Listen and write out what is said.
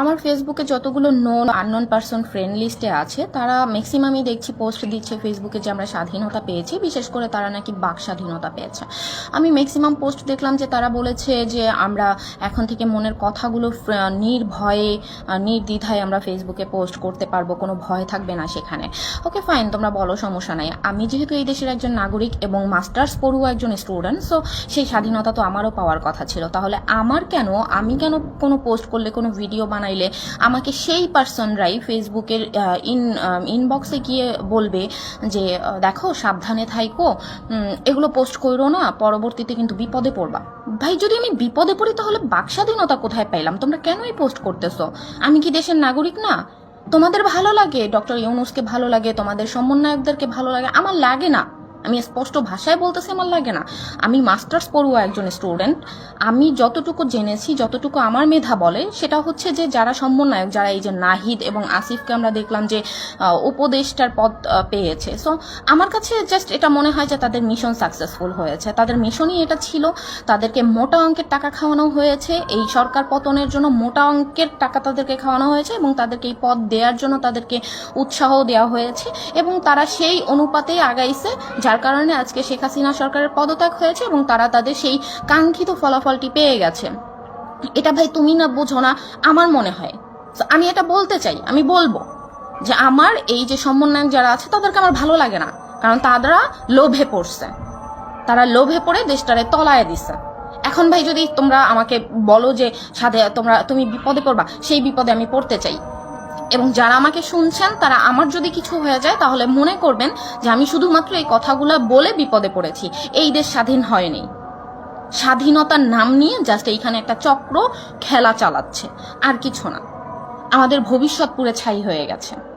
আমার ফেসবুকে যতগুলো নোন আননোন পার্সন ফ্রেন্ড লিস্টে আছে, তারা ম্যাক্সিমামই দেখছি পোস্ট দিচ্ছে ফেসবুকে যে আমরা স্বাধীনতা পেয়েছি, বিশেষ করে তারা নাকি বাক স্বাধীনতা পেয়েছে। আমি ম্যাক্সিমাম পোস্ট দেখলাম যে তারা বলেছে যে আমরা এখন থেকে মনের কথাগুলো নির্ভয়ে নির্দ্বিধায় আমরা ফেসবুকে পোস্ট করতে পারব, কোনো ভয় থাকবে না সেখানে। ওকে ফাইন তোমরা বলো, সমস্যা নাই। আমি যেহেতু এই দেশের একজন নাগরিক এবং মাস্টার্স পড়ুয়া একজন স্টুডেন্ট সো সেই স্বাধীনতা তো আমারও পাওয়ার কথা ছিল। তাহলে আমার কেন, আমি কেন কোনো পোস্ট করলে কোনো ভিডিও বানাইলে আমাকে সেই পার্সনরাই ফেসবুকের ইন ইনবক্সে গিয়ে বলবে যে দেখো, সাবধানে থাইকো এগুলো পোস্ট করো না, পরবর্তীতে কিন্তু বিপদে পড়বা। ভাই, যদি আমি বিপদে পড়ি, তাহলে বাকস্বাধীনতা কোথায় পাইলাম? তোমরা কেনই পোস্ট করতেছো? আমি কি দেশের নাগরিক না? তোমাদের ভালো লাগে, ডক্টর ইউনুসকে ভালো লাগে, তোমাদের সমন্বয়কদেরকে ভালো লাগে, আমার লাগে না। আমি স্পষ্ট ভাষায় বলতেছি আমার লাগে না। আমি মাস্টার্স পড়ুয়া একজন স্টুডেন্ট। আমি যতটুকু জেনেছি, যতটুকু আমার মেধা বলে, সেটা হচ্ছে যে যারা সমন্বয়ক, যারা এই যে নাহিদ এবং আসিফকে আমরা দেখলাম যে উপদেষ্টার পদ পেয়েছে। সো আমার কাছে জাস্ট এটা মনে হয় যে তাদের মিশন সাকসেসফুল হয়েছে। তাদের মিশনই এটা ছিল, তাদেরকে মোটা অঙ্কের টাকা খাওয়ানো হয়েছে। এই সরকার পতনের জন্য মোটা অঙ্কের টাকা তাদেরকে খাওয়ানো হয়েছে এবং তাদেরকে এই পদ দেওয়ার জন্য তাদেরকে উৎসাহ দেওয়া হয়েছে এবং তারা সেই অনুপাতেই আগাইছে যার কারণে আজকে শেখ হাসিনা সরকারের পদত্যাগ হয়েছে এবং তারা তাদের সেই কাঙ্ক্ষিত ফলাফলটি পেয়ে গেছে। এটা ভাই তুমি না বোঝো না, আমার মনে হয়। আমি এটা বলতে চাই, আমি বলব যে আমার এই যে সমন্বয়ক যারা আছে, তাদেরকে আমার ভালো লাগে না। কারণ তারা লোভে পড়ছে। তারা লোভে পড়ে দেশটারে তলায় দিছে। এখন ভাই যদি তোমরা আমাকে বলো যে সাথে তোমরা, তুমি বিপদে পড়বা, সেই বিপদে আমি পড়তে চাই। এবং যারা আমাকে শুনছেন, তারা আমার যদি কিছু হয়ে যায়, তাহলে মনে করবেন যে আমি শুধুমাত্র এই কথাগুলো বলে বিপদে পড়েছি। এই দেশ স্বাধীন হয়নি। স্বাধীনতার নাম নিয়ে জাস্ট এইখানে একটা চক্র, খেলা চালাচ্ছে। আর কিছু না। আমাদের ভবিষ্যৎ পুরে ছাই হয়ে গেছে।